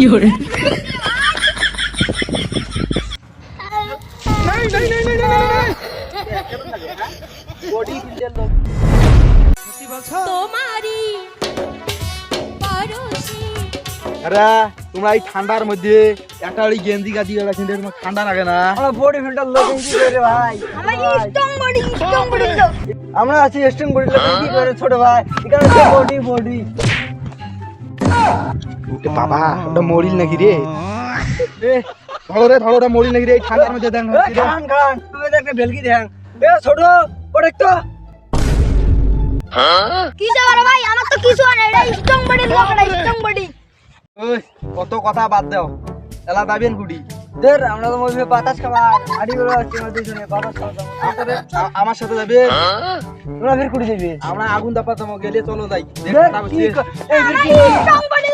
有人，তোমারই পরশি আরে তোমরা এই ঠান্ডার মধ্যে একটা ওই গেঞ্জি গাদি ওরা কিন্তু তোমার ঠান্ডা লাগে না। আমরা বডি ফিল্টার লোক কি করে ভাই। আমার স্ট্রং বডি লোক আছি স্টিং বডি লোক কি করে ছোট ভাই? এখানে বডি বডি। বাবা ওটা মরিল নাকি রে? ধরো রে ধরো ওটা মরিল নাকি রে এই ঠান্ডার মধ্যে দেখ খান খান তুমি একটা ভেলকি দেন এ ছোট ওটা একটু। ভাই? আমার তো কিছু হয় না এটা স্ট্রং বডি লোক এটা স্ট্রং বডি। ওই কত কথা বাদ দাও। এলা দাবেন কুড়ি দের আমরা তো মধ্যে বাতাস খাবার আড়ি আসছি বাতাস আ- আমার সাথে যাবে? তোমরা ফির কুড়ি দেবে আমরা আগুন গেলে চলো যাই। কি। এই ফির কইলে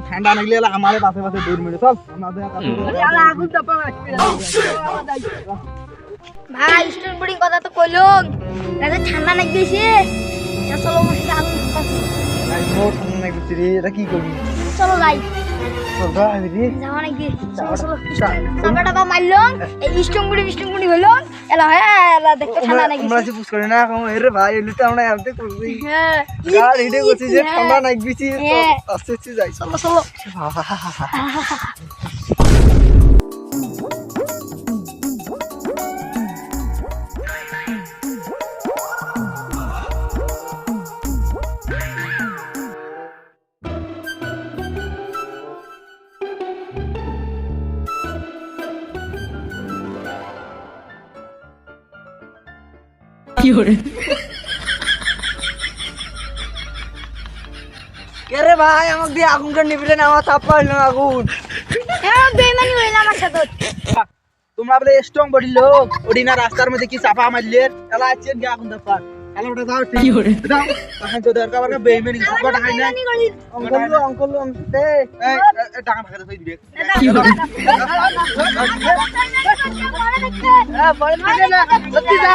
ঠান্ডা আমারে পাশে পাশে দৌড় মেরে চল। আমাদের আগুন চাপা ভাই কথা তো কইলুম। এটা ঠান্ডা নাকি বেশি চলো মশলা আগুন খাচ্ছি। ভাই মোর ঠান্ডা লাগছে রে এটা কি করবি? চলো যাই। তোরা আমি রে। যাওয়া নাকি? চলো চলো টাকা টাকা মারলাম এই স্ট্রং বডি হলো এলা হ্যাঁ এলা দেখতে ঠান্ডা নাকি? আমরা যে পুশ করে না কম এরে ভাই এলি তো আমরা এমতে করবি। হ্যাঁ আর এটা করছি যে ঠান্ডা লাগবিছি হ্যাঁ। আস্তে আস্তে যাই চলো। চলো 有 কেরে ভাই আমাকে দিয়ে আগুনটা নিবিলে না আমার তাপ পাইল আগুন বেমানি হইলাম আমার সাথে তোমরা বলে স্ট্রং বডি লোক ওডি না রাস্তার মধ্যে কি চাপা মারলে এলা আছেন গা আগুন দাপার এলা ওটা দাও কি করে দাও তখন তো দরকার বড় বেমানি কত হাই না অঙ্কল অঙ্কল দে এই টাকা ভাগে তুই দিবে কি করে এ বড় না সত্যি যা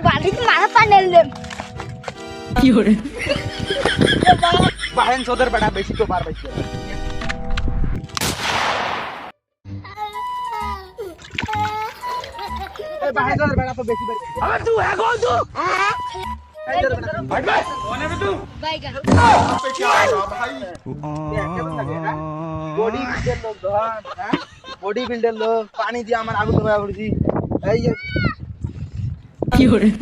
বাড়িতে মাথা পানি 有人，বাহেন সোদের বেটা বেশি তো পার পাইছে এই বাহেন সোদের বেটা তো বেশি পাইছে আবার তুই এখন তুই বাইগা বডি বিল্ডার লোক হ্যাঁ? বডি বিল্ডার লোক পানি দিয়ে আমার আগুন ধরা পড়ছি এই যে 有人，